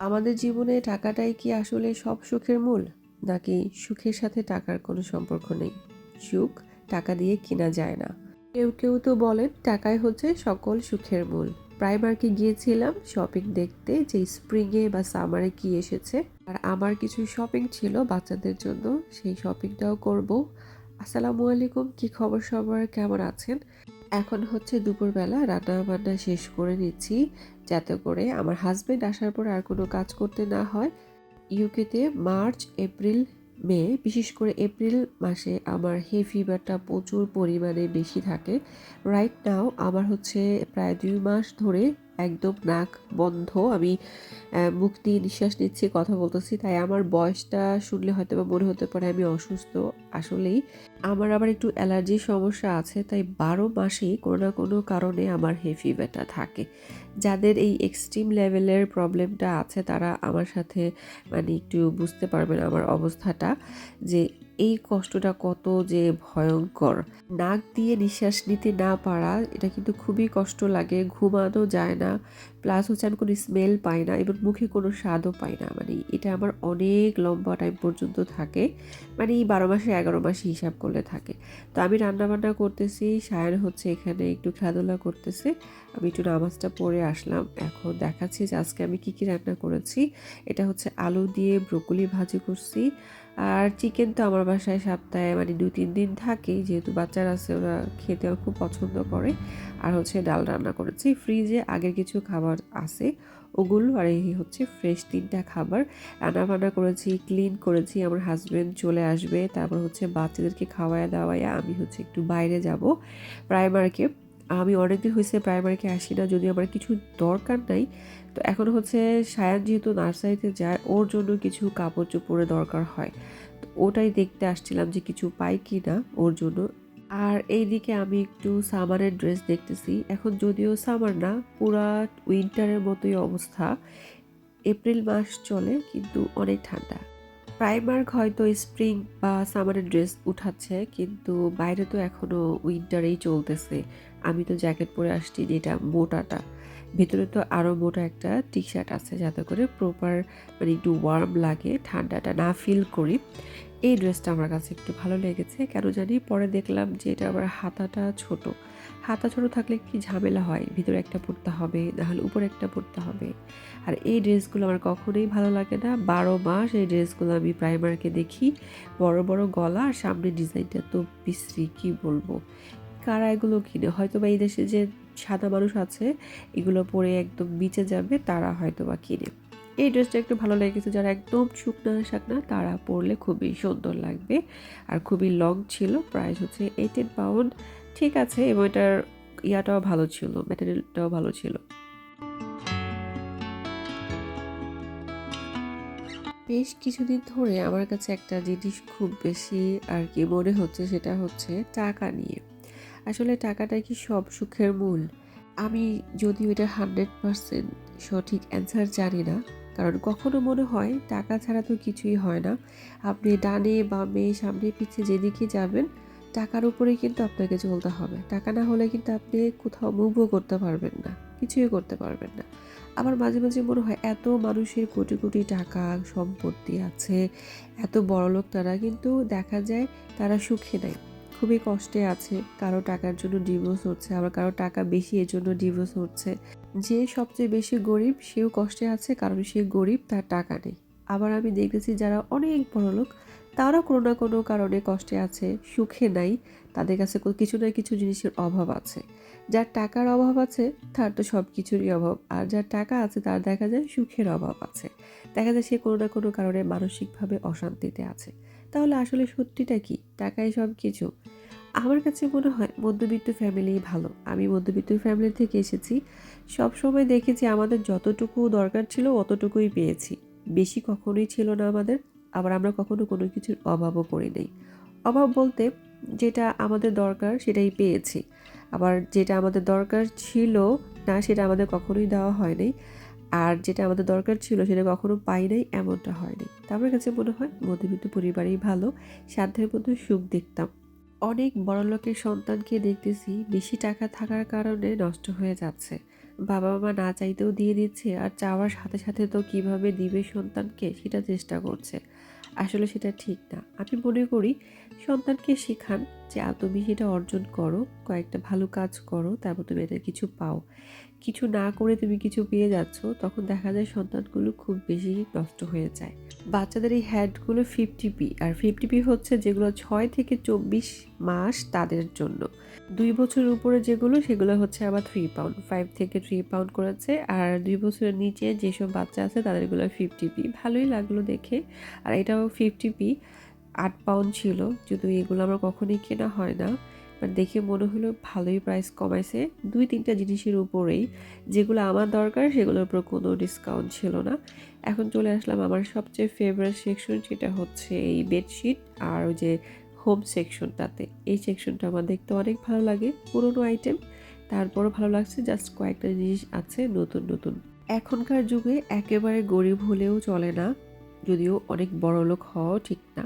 আমাদের জীবনে টাকাটাই কি আসলে সব সুখের মূল? নাকি সুখের সাথে টাকার কোনো সম্পর্ক নেই? সুখ টাকা দিয়ে কেনা যায় না। কেউ কেউ তো বলেন টাকাই হচ্ছে সকল সুখের মূল। প্রাইমার্কে গিয়েছিলাম শপিং দেখতে, যে স্প্রিংয়ে বা সামারে কি এসেছে। আর আমার কিছু শপিং ছিল বাচ্চাদের জন্য, সেই শপিংটাও করব। আসসালামু আলাইকুম, কি খবর সবার? কেমন আছেন? এখন হচ্ছে দুপুরবেলা রান্না বান্না শেষ করে নিচ্ছি, যাতে করে আমার হাজব্যান্ড আসার পর আর কোনো কাজ করতে না হয়। ইউকেতে মার্চ এপ্রিল মে বিশেষ করে এপ্রিল মাসে আমার হে ফিভারটা প্রচুর পরিমাণে বেশি থাকে। রাইট নাও আমার হচ্ছে প্রায় দুই মাস ধরে একদম নাক বন্ধ। আমি দিয়ে নিঃশ্বাস নিচ্ছি, কথা বলতেছি। তাই আমার বয়সটা শুনলে হয়তো বা মনে হতে পারে আমি অসুস্থ। আসলেই আমার আবার একটু অ্যালার্জির সমস্যা আছে, তাই বারো মাসেই কোনো না কোনো কারণে আমার হে ফিভারটা থাকে। যাদের এই এক্সট্রিম লেভেলের প্রবলেমটা আছে, তারা আমার সাথে মানে একটু বুঝতে পারবেন আমার অবস্থাটা যে এই কষ্টটা কত যে ভয়ঙ্কর। নাক দিয়ে নিঃশ্বাস নিতে না পারা, এটা কিন্তু খুবই কষ্ট লাগে, ঘুমানো যায় না প্লাস হচ্ছে আমি কোনো স্মেল পাই না, এবং মুখে কোনো স্বাদও পাই না মানে এটা আমার অনেক লম্বা টাইম পর্যন্ত থাকে মানে এই বারো মাসে, এগারো মাসে হিসাব করলে থাকে। তো আমি রান্নাবান্না করতেছি, সায়ন হচ্ছে এখানে একটু খেলাধুলা করতেছে আমি একটু নামাজটা পড়ে আসলাম। এখন দেখাচ্ছি যে আজকে আমি কি কি রান্না করেছি। এটা হচ্ছে আলু দিয়ে ব্রোকলি ভাজি করছি। আর চিকেন তো আমার বাসায় সপ্তাহে মানে দু তিন দিন থাকেই যেহেতু বাচ্চারা আছে, ওরা খেতে খুব পছন্দ করে। আর হচ্ছে ডাল রান্না করেছি। ফ্রিজে আগের কিছু খাবার আছে ওগুলো। আর এই হচ্ছে ফ্রেশ তিনটা খাবার। রান্না বান্না করেছি ক্লিন করেছি। আমার হাজব্যান্ড চলে আসবে। তারপর হচ্ছে বাচ্চাদেরকে খাওয়ায় দাওয়ায় আমি হচ্ছে একটু বাইরে যাব। প্রাইমারকে আমি অনেকদিন হয়েছে প্রাইমারিকে আসি না যদি আমার কিছু দরকার নাই। তো এখন হচ্ছে সায়ান যেহেতু নার্সারিতে যায়, ওর জন্য কিছু কাপড় চোপড়ের দরকার হয়। তো ওটাই দেখতে আসছিলাম যে কিছু পাই কি না ওর জন্য। আর এইদিকে আমি একটু সামারের ড্রেস দেখতেছি। এখন যদিও সামার না, পুরা উইন্টারের মতোই অবস্থা। এপ্রিল মাস চলে, কিন্তু অনেক ঠান্ডা। প্রাইমার্ক হয়তো স্প্রিং বা সামারের ড্রেস উঠাচ্ছে, কিন্তু বাইরে তো এখনও উইন্টারেই চলতেছে। আমি তো জ্যাকেট পরে আসছি যেটা মোটাটা। ভেতরে তো আরও মোটা একটা টি শার্ট আছে যাতে করে প্রপার মানে একটু ওয়ার্ম লাগে, ঠান্ডাটা না ফিল করি। এই ড্রেসটা আমার কাছে একটু ভালো লেগেছে। কেন জানি পরে দেখলাম যে এটা আবার হাতাটা ছোট। হাতা ছোট থাকলে কি ঝামেলা হয়? ভিতরে একটা পরতে হবে নাহলে উপরে একটা পরতে হবে। আর এই ড্রেসগুলো আমার কখনোই ভালো লাগে না। বারো মাস এই ড্রেসগুলো আমি প্রাইমারকে দেখি, বড় বড় গলা আর সামনের ডিজাইনটা তো বিশ্রী, কি বলব? কারা এগুলো কিনে? হয়তো বা এই দেশে যে সাদা মানুষ আছে, এগুলো পরে একদম নিচে যাবে, তারা হয়তো বা কিনে। এই ড্রেসটা একটু ভালো লেগেছে, যারা একদম শুকনা শাকনা, তারা পরলে খুবই সুন্দর লাগবে। আর খুবই লং ছিল প্রাইস হচ্ছে এইটিন পাউন্ড ঠিক আছে এবং এটার ইয়াটাও ভালো ছিল ম্যাটেরিয়ালটাও ভালো ছিল। বেশ কিছুদিন ধরে আমার কাছে একটা জিনিস খুব বেশি আর কি মনে হচ্ছে, সেটা হচ্ছে টাকা নিয়ে। আসলে টাকাটা কি সব সুখের মূল? আমি যদিও এটা হান্ড্রেড পারসেন্ট সঠিক অ্যান্সার জানি না, কারণ কখনো মনে হয় টাকা ছাড়া তো কিছুই হয় না। আপনি ডানে বামে সামনে পিছিয়ে যেদিকে যাবেন টাকার উপরেই কিন্তু আপনাকে চলতে হবে। টাকা না হলে কিন্তু আপনি কোথাও মুভও করতে পারবেন না, কিছুই করতে পারবেন না। আবার মাঝে মাঝে মনে হয় এত মানুষের কোটি কোটি টাকা সম্পত্তি আছে, এত বড়লোক তারা কিন্তু দেখা যায় তারা সুখে নাই। খুবই কষ্টে আছে, কারও টাকার জন্য ডিভোর্স হচ্ছে, আবার কারও টাকা বেশি এর জন্য ডিভোর্স হচ্ছে। যে সবচেয়ে বেশি গরিব, সেও কষ্টে আছে, কারণ সে গরিব, তার টাকা নেই। আবার আমি দেখেছি যারা অনেক বড় লোক তারাও কোনো না কোনো কারণে কষ্টে আছে, সুখে নাই, তাদের কাছে কিছু না কিছু জিনিসের অভাব আছে। যার টাকার অভাব আছে, তার তো সব কিছুরই অভাব। আর যার টাকা আছে, তার দেখা যায় সুখের অভাব আছে। দেখা যায় সে কোনো না কোনো কারণে মানসিকভাবে অশান্তিতে আছে। তাহলে আসলে সত্যিটা কি? টাকাই সব কিছু আমার কাছে মনে হয় মধ্যবিত্ত ফ্যামিলি ভালো। আমি মধ্যবিত্ত ফ্যামিলি থেকে এসেছি। সব সময় দেখেছি আমাদের যতটুকু দরকার ছিল, অতটুকুই পেয়েছি। বেশি কখনোই ছিল না আমাদের। আবার আমরা কখনো কোনো কিছুর অভাবও করি নেই। অভাব বলতে যেটা আমাদের দরকার সেটাই পেয়েছি। আবার যেটা আমাদের দরকার ছিল না সেটা আমাদের কখনোই দেওয়া হয়নি আর যেটা আমাদের দরকার ছিল সেটা কখনো পাই নাই, এমনটা হয়নি তা আমার কাছে মনে হয় মধ্যবিত্ত পরিবারেই ভালো, সাধ্যের মধ্যে সুখ দেখতাম। অনেক বড়লোকের সন্তানকে দেখতেছি, বেশি টাকা থাকার কারণে নষ্ট হয়ে যাচ্ছে। বাবা মা না চাইতেও দিয়ে দিচ্ছে আর চাওয়ার সাথে সাথে তো কীভাবে দিবে সন্তানকে সেটা চেষ্টা করছে। আসলে সেটা ঠিক না। আমি মনে করি সন্তানকে শেখান যে তুমি সেটা অর্জন করো, কয়েকটা ভালো কাজ করো, তারপর তুমি এটা কিছু পাও। কিছু না করে তুমি কিছু পেয়ে যাচ্ছ, তখন দেখা যায় সন্তানগুলো খুব বেশি নষ্ট হয়ে যায়। বাচ্চাদের এই হ্যাডগুলো ফিফটি পি আর ফিফটি পি হচ্ছে যেগুলো ছয় থেকে চব্বিশ মাস তাদের জন্য। দুই বছরের উপরে যেগুলো, সেগুলো হচ্ছে আবার থ্রি পাউন্ড ফাইভ থেকে থ্রি পাউন্ড করেছে আর দুই বছরের নিচে যেসব বাচ্চা আছে তাদেরগুলো ফিফটি পি ভালোই লাগল দেখে। আর এটাও ফিফটি পি আট পাউন্ড ছিল, যদিও এগুলো আমার কখনোই কেনা হয় না। বাট দেখে মনে হলো ভালোই প্রাইস কমাইছে। দুই তিনটা জিনিসের উপরেই যেগুলো আমার দরকার সেগুলোর উপর কোনো ডিসকাউন্ট ছিল না। এখন চলে আসলাম আমার সবচেয়ে ফেভারিট সেকশন সেটা হচ্ছে এই বেডশিট আর ওই যে হোম সেকশনটাতে এই সেকশনটা আমার দেখতে অনেক ভালো লাগে, পুরনো আইটেম তারপরও ভালো লাগছে জাস্ট কয়েকটা জিনিস আছে নতুন নতুন। এখনকার যুগে একেবারে গরিব হলেও চলে না, যদিও অনেক বড় লোক হওয়াও ঠিক না।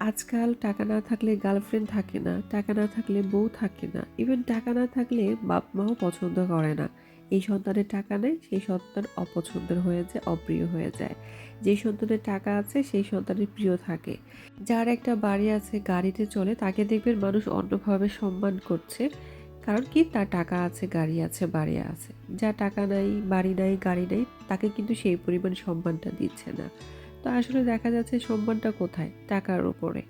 আজকাল টাকা না থাকলে গার্লফ্রেন্ড থাকে না, টাকা না থাকলে বউ থাকে না। ইভেন টাকা না থাকলে বাপ মাও পছন্দ করে না। এই সন্তানের টাকা নেই, সেই সন্তান অপছন্দের হয়ে যায়, অপ্রিয় হয়ে যায়। যে সন্তানের টাকা আছে, সেই সন্তানের প্রিয় থাকে। যার একটা বাড়ি আছে, গাড়িতে চলে, তাকে দেখবেন মানুষ অন্যভাবে সম্মান করছে। কারণ কি? তার টাকা আছে, গাড়ি আছে, বাড়ি আছে। যা টাকা নাই, বাড়ি নাই, গাড়ি নাই, তাকে কিন্তু সেই পরিমাণ সম্মানটা দিচ্ছে না। তো আসলে দেখা যাচ্ছে সম্মানটা কোথায়? টাকার উপরে।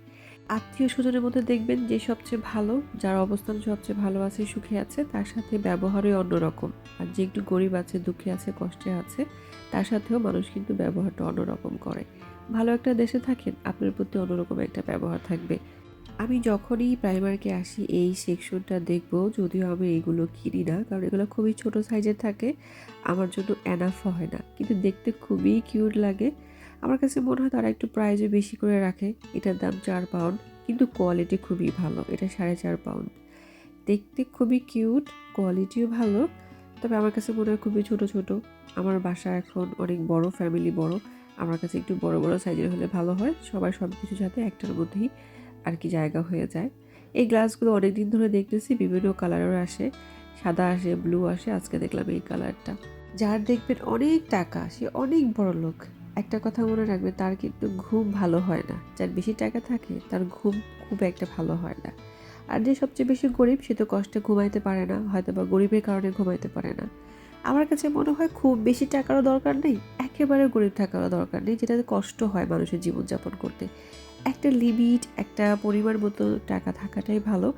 আত্মীয় স্বজনের মধ্যে দেখবেন যে সবচেয়ে ভালো, যার অবস্থান সবচেয়ে ভালো আছে, সুখে আছে, তার সাথে ব্যবহারই অন্যরকম। আর যে একটু গরিব আছে, দুঃখে আছে, কষ্টে আছে, তার সাথেও মানুষ কিন্তু ব্যবহারটা অন্যরকম করে। ভালো একটা দেশে থাকেন, আপনার প্রতি অন্যরকম একটা ব্যবহার থাকবে। আমি যখনই প্রাইমারকে আসি, এই সেকশনটা দেখব, যদিও আমি এগুলো কিনি না, কারণ এগুলো খুবই ছোট সাইজের থাকে, আমার জন্য অ্যানাফ হয় না। কিন্তু দেখতে খুবই কিউট লাগে। আমার কাছে মনে হয় তারা একটু প্রাইজও বেশি করে রাখে। এটার দাম চার পাউন্ড কিন্তু কোয়ালিটি খুবই ভালো। এটা সাড়ে চার পাউন্ড দেখতে খুবই কিউট কোয়ালিটিও ভালো, তবে আমার কাছে মনে হয় খুবই ছোট ছোট। আমার বাসা এখন অনেক বড় ফ্যামিলি বড়। আমার কাছে একটু বড় বড় সাইজের হলে ভালো হয়। সবাই সব কিছুর সাথে একটার মধ্যেই আর কি জায়গা হয়ে যায়। এই গ্লাসগুলো অনেক দিন ধরে দেখতেছি, বিভিন্ন কালারের আসে। সাদা আসে ব্লু আসে, আজকে দেখলাম এই কালারটা যার দেখবেন অনেক টাকা, সে অনেক বড় লোক। একটা কথা মনে রাখবে, তার কিন্তু ঘুম ভালো হয় না। যার বেশি টাকা থাকে, তার ঘুম খুব একটা ভালো হয় না। আর যে সবচেয়ে বেশি গরিব, সে তো কষ্টে ঘুমাইতে পারে না হয়তো বা গরিবের কারণে ঘুমাইতে পারে না। আমার কাছে মনে হয় খুব বেশি টাকারও দরকার নেই, একেবারে গরিব থাকারও দরকার নেই, যেটাতে কষ্ট হয় মানুষের জীবনযাপন করতে। একটা লিমিট একটা পরিমাণ মতো টাকা থাকাটাই ভালো,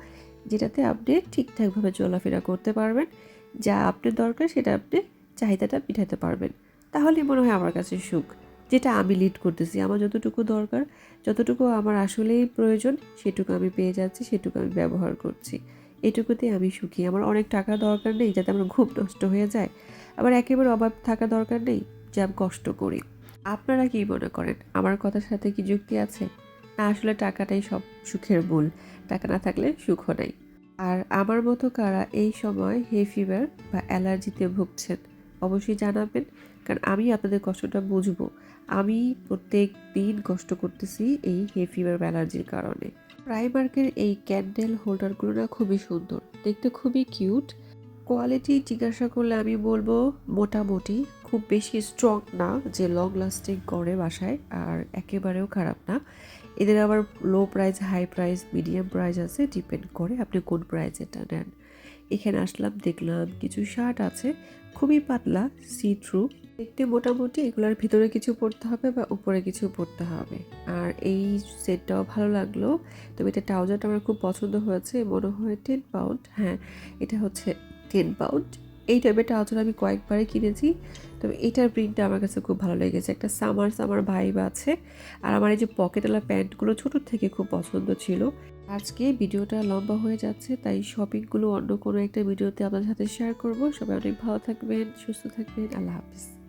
যেটাতে আপনি ঠিকঠাকভাবে চলাফেরা করতে পারবেন, যা আপনার দরকার, সেটা আপনি চাহিদাটা মিটাতে পারবেন। তাহলে মনে হয় আমার কাছে সুখ। যেটা আমি লিড করতেছি, আমার যতটুকু দরকার, যতটুকু আমার আসলেই প্রয়োজন, সেটুকু আমি পেয়ে যাচ্ছি, সেটুকু আমি ব্যবহার করছি। এটুকুতে আমি সুখী। আমার অনেক টাকা দরকার নেই যাতে আমার ঘুম নষ্ট হয়ে যায়। আবার একেবারে অভাব থাকা দরকার নেই যে আমি কষ্ট করি। আপনারা কি মনে করেন? আমার কথার সাথে কি যুক্তি আছে? না, আসলে টাকাটাই সব সুখের মূল। টাকা না থাকলে সুখ নেই। আর আমার মতো কারা এই সময় হে ফিভার বা অ্যালার্জিতে ভুগছেন, অবশ্যই জানাবেন। কারণ আমি আপনাদের কষ্টটা বুঝব। আমি প্রত্যেক দিন কষ্ট করতেছি এই হে ফিভার অ্যালার্জির কারণে। প্রাইমার্কের এই ক্যান্ডেল হোল্ডারগুলো না খুবই সুন্দর, দেখতে খুবই কিউট কোয়ালিটি জিজ্ঞাসা করলে আমি বলব মোটামুটি, খুব বেশি স্ট্রং না, যে লং লাস্টিং করে বাসায়, আর একেবারেও খারাপ না। এদের আবার low price high price medium price আছে ডিপেন্ড করে আপনি কোন প্রাইসেটা নেন। এখানে আসলাম, দেখলাম কিছু শার্ট আছে, খুবই পাতলা সি থ্রু দেখতে মোটামুটি এগুলোর ভিতরে কিছু পড়তে হবে বা উপরে কিছু পড়তে হবে। আর এই সেটটাও ভালো লাগল। তবে এটা ট্রাউজারটা আমার খুব পছন্দ হয়েছে মনে হয় টেন পাউন্ড হ্যাঁ এটা হচ্ছে টেন পাউন্ড এই টাইপের ট্রাউজার আমি কয়েকবারই কিনেছি, তবে এটার প্রিন্টটা আমার কাছে খুব ভালো লেগেছে। একটা সামার সামার ভাইব আছে। আর আমার এই যে পকেটওয়ালা প্যান্টগুলো ছোটোর থেকে খুব পছন্দ ছিল। আজকে ভিডিওটা লম্বা হয়ে যাচ্ছে, তাই শপিংগুলো অন্য কোনো একটা ভিডিওতে আপনার সাথে শেয়ার করব। সবাই অনেক ভালো থাকবেন, সুস্থ থাকবেন, আল্লাহ হাফিজ।